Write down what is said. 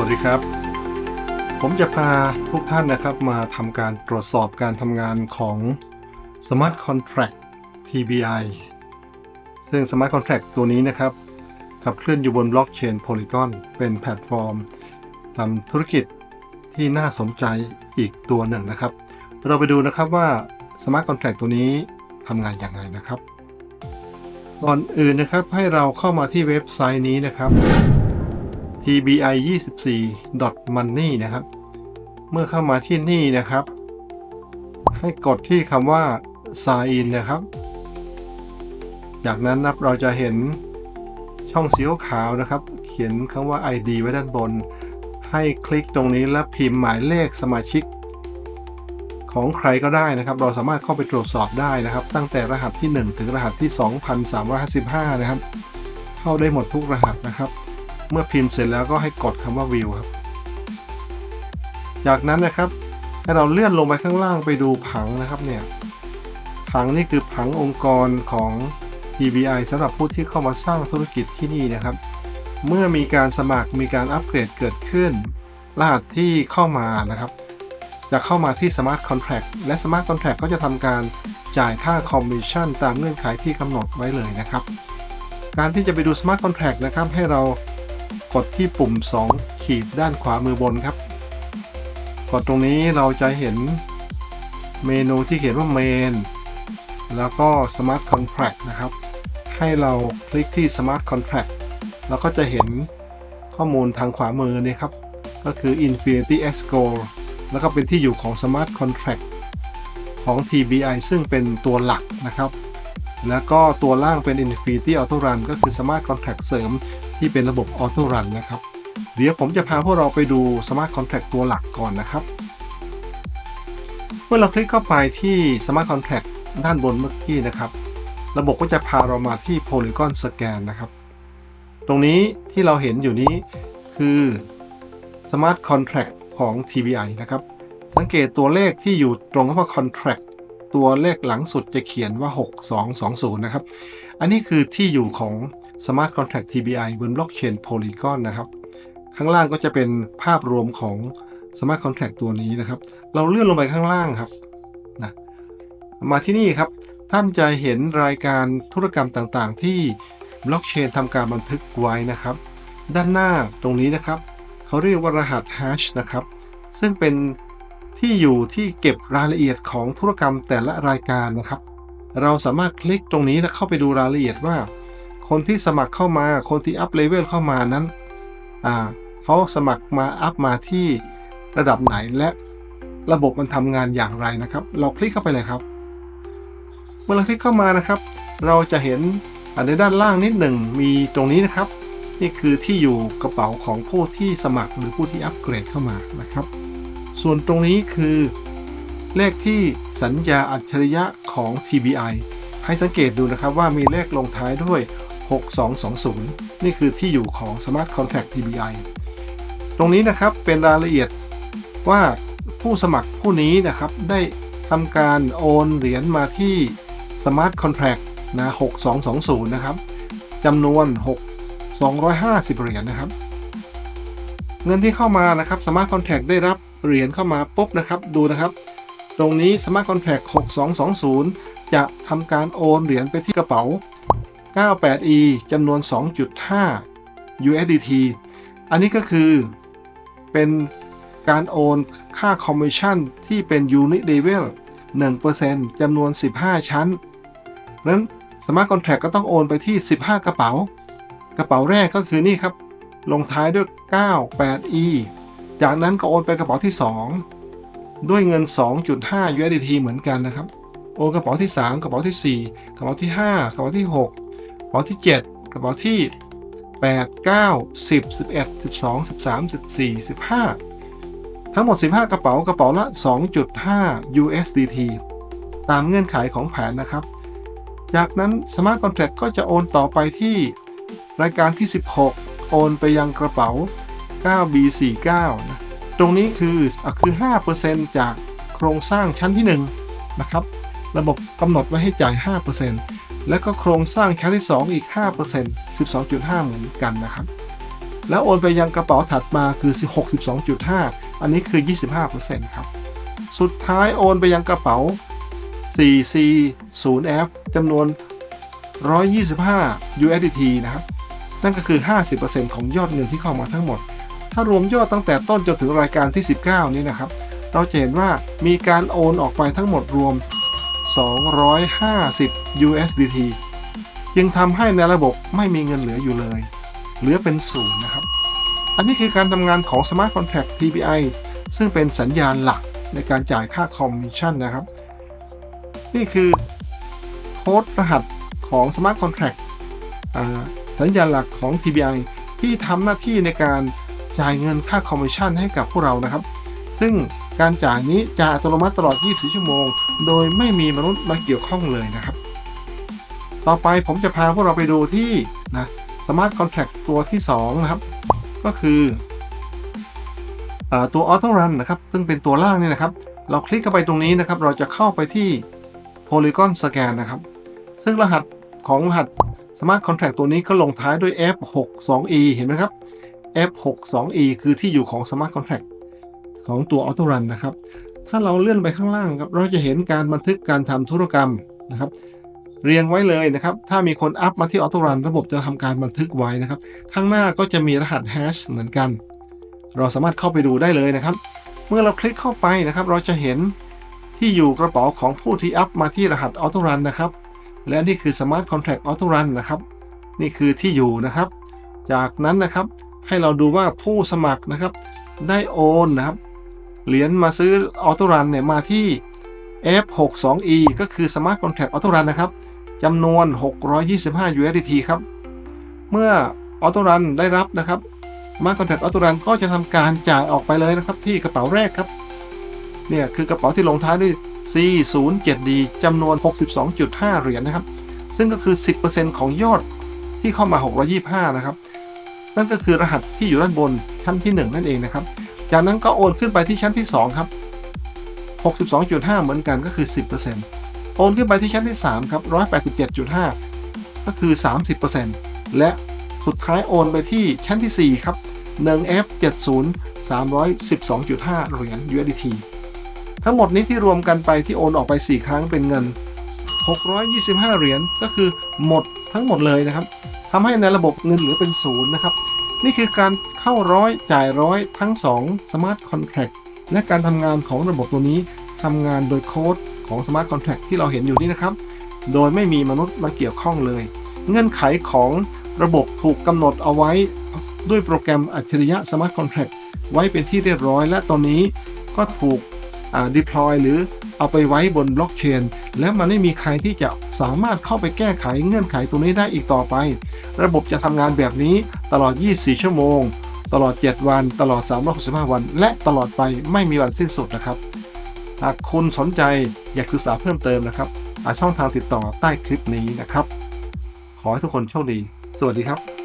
วัสดีครับ ผมจะพาทุกท่านนะครับมาทำการตรวจสอบการทำงานของ Smart Contract TBI ซึ่ง Smart Contract ตัวนี้นะครับ ขับเคลื่อนอยู่บนบล็อกเชน Polygon เป็นแพลตฟอร์มทำธุรกิจที่น่าสนใจอีกตัวหนึ่งนะครับ เราไปดูนะครับว่า Smart Contract ตัวนี้ทำงานอย่างไรนะครับ ก่อนอื่นนะครับให้เราเข้ามาที่เว็บไซต์นี้นะครับ tbi 24 money นะครับ เมื่อเข้ามาที่นี่นะครับ ให้กดที่คำว่า sign in นะครับ จากนั้นนับเราจะเห็นช่องสีขาวนะครับ เขียนคำว่า ID ไว้ด้านบน ให้คลิกตรงนี้แล้วพิมพ์หมายเลขสมาชิก ของใครก็ได้นะครับ เราสามารถเข้าไปตรวจสอบได้นะครับ ตั้งแต่รหัสที่ 1 ถึงรหัสที่ 2355 นะครับ เข้าได้หมดทุกรหัสนะครับ เมื่อพิมพ์เสร็จแล้วก็ให้กดคำว่า view ครับ จากนั้นนะครับ ให้เราเลื่อนลงไปข้างล่างไปดูผังนะครับเนี่ย ผังนี่คือผังองค์กรของ TBI สำหรับผู้ที่เข้ามาสร้างธุรกิจที่นี่นะครับ เมื่อมีการสมัครมีการอัปเกรดเกิดขึ้น รหัสที่เข้ามานะครับ จะเข้ามาที่ Smart Contract และ Smart Contract ก็จะทำการจ่ายค่าคอมมิชชั่นตามเงื่อนไขที่กำหนดไว้เลยนะครับ การที่จะไปดู Smart Contract นะครับ ให้เรา กดที่ปุ่ม 2 ขีดด้านขวามือบนครับ กดตรงนี้เราจะเห็นเมนูที่เขียนว่า Main แล้วก็ Smart Contract นะครับ ให้เราคลิกที่ Smart Contract แล้วก็จะเห็นข้อมูลทางขวามือนี่ครับ ก็คือ Infinity X Gold แล้วก็เป็นที่อยู่ของ Smart Contract ของ TBI ซึ่งเป็นตัวหลักนะครับ แล้วก็ตัวล่างเป็น Infinity Auto Run ก็คือ Smart Contract เสริม ที่เป็นระบบ Auto Run นะครับ เดี๋ยวผมจะพาพวกเราไปดู Smart Contract ตัวหลักก่อนนะครับ เมื่อเราคลิกเข้าไปที่ Smart Contract ด้านบนเมื่อกี้นะครับ ระบบก็จะพาเรามาที่ Polygon Scan นะครับ ตรงนี้ที่เราเห็นอยู่นี้คือ Smart Contract ของ TBI นะครับ สังเกตตัวเลขที่อยู่ตรงคำว่า Contract ตัวเลขหลังสุดจะเขียนว่า 6220 นะครับ อันนี้คือที่อยู่ของ Smart Contract TBI บนบล็อกเชน Polygon นะครับ ข้างล่างก็จะเป็นภาพรวมของ Smart Contract ตัวนี้นะครับ เราเลื่อนลงไปข้างล่างครับนะมาที่นี่ครับ ท่านจะเห็นรายการธุรกรรมต่างๆ ที่บล็อกเชนทำการบันทึกไว้นะครับ ด้านหน้าตรงนี้นะครับ เขาเรียกว่ารหัส hash นะครับ ซึ่งเป็นที่อยู่ที่เก็บรายละเอียดของธุรกรรมแต่ละรายการนะครับ เราสามารถคลิกตรงนี้และเข้าไปดูรายละเอียดว่า คนที่สมัครเข้ามา คนที่อัพเลเวลเข้ามานั้นเขาสมัครมาอัพมาที่ระดับไหนและระบบมันทำงานอย่างไรนะครับ เราคลิกเข้าไปเลยครับ เมื่อเราคลิกเข้ามานะครับ เราจะเห็นในด้านล่างนิดหนึ่งมีตรงนี้นะครับ นี่คือที่อยู่กระเป๋าของผู้ที่สมัครหรือผู้ที่อัปเกรดเข้ามานะครับ ส่วนตรงนี้คือเลขที่สัญญาอัจฉริยะของ TBI ให้สังเกตดูนะครับว่ามีเลขลงท้ายด้วย 6220 นี่คือที่อยู่ของ Smart Contract TBI ตรงนี้นะครับเป็นรายละเอียดว่าผู้สมัครผู้นี้นะครับได้ทำการโอนเหรียญมาที่ Smart Contract นะ6220 นะครับจำนวน 6 250 เหรียญนะครับ เงินที่เข้ามานะครับ Smart Contract ได้รับเหรียญเข้ามาปุ๊บนะครับดูนะครับ ตรงนี้ Smart Contract 6220 จะทำการโอนเหรียญไปที่กระเป๋า 98e จำนวน 2.5 USDT อันนี้ก็คือเป็นการโอนค่าคอมมิชชั่นที่เป็น Unit Level 1%จำนวน 15 ชั้นนั้น Smart Contract ก็ต้องโอนไปที่ 15 กระเป๋า กระเป๋าแรกก็คือนี่ครับ ลงท้ายด้วย 98e จากนั้นก็โอนไปกระเป๋าที่ 2 ด้วยเงิน 2.5 USDT เหมือนกันนะครับ โอนกระเป๋าที่ 3 กระเป๋าที่ 4 กระเป๋าที่ 5 กระเป๋าที่6ก ระเป๋าที่ 7 กระเป๋าที่ 8 9 10 11 12 13 14 15 ทั้งหมด 15 กระเป๋ากระเป๋าละ 2.5 USDT ตามเงื่อนไขของแผนนะครับ จากนั้น Smart Contract ก็จะโอนต่อไปที่รายการที่ 16 โอนไปยังกระเป๋า 9B49 นะตรงนี้คืออคือ 5%จากโครงสร้างชั้นที่ 1 นะครับ ระบบกำหนดไว้ให้จ่าย 5% แล้วก็โครงสร้างชั้นที่ 2 อีก 5% 12.5 เหมือนกันนะครับ แล้วโอนไปยังกระเป๋าถัดมาคือ 62.5 อันนี้คือ 25%ครับ สุดท้ายโอนไปยังกระเป๋า 4C0F จำนวน 125 USDT นะครับ นั่นก็คือ 50%ของยอดเงินที่เข้ามาทั้งหมด ถ้ารวมยอดตั้งแต่ต้นจนถึงรายการที่ 19 นี้นะครับ เราจะเห็นว่ามีการโอนออกไปทั้งหมดรวม 250 USDT จึงทำให้ในระบบไม่มีเงินเหลืออยู่เลย เหลือเป็นศูนย์นะครับ อันนี้คือการทำงานของ Smart Contract PPI ซึ่งเป็นสัญญาณหลักในการจ่ายค่าคอมมิชชั่นนะครับ นี่คือโค้ดรหัสของ Smart Contract สัญญาณหลักของ TBI ที่ทำหน้าที่ในการจ่ายเงินค่าคอมมิชชั่นให้กับพวกเรานะครับ ซึ่งการจ่ายนี้จะอัตโนมัติตลอด 24 ชั่วโมง โดยไม่มีมนุษย์มาเกี่ยวข้องเลยนะครับ ต่อไปผมจะพาพวกเราไปดูที่นะ Smart Contract ตัวที่ 2 นะครับ ก็คืออตัว Auto Run นะครับ ซึ่งเป็นตัวล่างนี่นะครับ เราคลิกเข้าไปตรงนี้นะครับ เราจะเข้าไปที่ Polygon Scan นะครับ ซึ่งรหัสของรหัส Smart Contract ตัวนี้ก็ลงท้ายด้วย F62E เห็นไหมครับ F62E คือที่อยู่ของ Smart Contract ของตัว Auto Run นะครับ ถ้าเราเลื่อนไปข้างล่างครับเราจะเห็นการบันทึกการทำธุรกรรมนะครับ เรียงไว้เลยนะครับ ถ้ามีคนอัพมาที่ Auto Run ระบบจะทำการบันทึกไว้นะครับ ข้างหน้าก็จะมีรหัส hash เหมือนกัน เราสามารถเข้าไปดูได้เลยนะครับ เมื่อเราคลิกเข้าไปนะครับ เราจะเห็นที่อยู่กระเป๋าของผู้ที่อัพมาที่รหัส Auto Run นะครับ และนี่คือ Smart Contract Auto Run นะครับ นี่คือที่อยู่นะครับ จากนั้นนะครับให้เราดูว่าผู้สมัครนะครับ ได้โอนนะครับ เหรียญมาซื้อ Auto Run เนี่ยมาที่ F62E ก็คือ Smart Contract Auto Run นะครับจำนวน 625 USDT ครับ เมื่อ Auto Run ได้รับนะครับ Smart Contract Auto Run ก็จะทำการจ่ายออกไปเลยนะครับที่กระเป๋าแรกครับ เนี่ยคือกระเป๋าที่ลงท้ายด้วย C07D จำนวน 62.5 เหรียญนะครับ ซึ่งก็คือ 10%ของยอดที่เข้ามา 625 นะครับ นั่นก็คือรหัสที่อยู่ด้านบนชั้นที่ 1 นั่นเองนะครับ จากนั้นก็โอนขึ้นไปที่ชั้นที่ 2 ครับ 62.5 เหมือนกันก็คือ 10%โอนขึ้นไปที่ชั้นที่ 3 ครับ 187.5 ก็คือ 30%และสุดท้ายโอนไปที่ชั้นที่ 4 ครับ 1F70 312.5 เหรียญ USDT ทั้งหมดนี้ที่รวมกันไปที่โอนออกไป 4 ครั้งเป็นเงิน 625 เหรียญก็คือหมดทั้งหมดเลยนะครับทำให้ในระบบเงินเหลือเป็นศูนย์นะครับ นี่คือการเข้าร้อยจ่ายร้อยทั้ง 2 Smart Contract และการทำงานของระบบตัวนี้ทำงานโดยโค้ดของ Smart Contract ที่เราเห็นอยู่นี่นะครับ โดยไม่มีมนุษย์มาเกี่ยวข้องเลย เงื่อนไขของระบบถูกกำหนดเอาไว้ด้วยโปรแกรมอัจฉริยะ Smart Contract ไว้เป็นที่เรียบร้อย และตอนนี้ก็ถูก deploy หรือเอาไปไว้บนบล็อกเชนและมันไม่มีใครที่จะสามารถเข้าไปแก้ไขเงื่อนไขตรงนี้ได้อีกต่อไป ระบบจะทำงานแบบนี้ ตลอด 24 ชั่วโมง ตลอด 7 วัน ตลอด 365 วัน และตลอดไปไม่มีวันสิ้นสุดนะครับ หากคุณสนใจอยากศึกษาเพิ่มเติมนะครับหาช่องทางติดต่อใต้คลิปนี้นะครับ ขอให้ทุกคนโชคดี สวัสดีครับ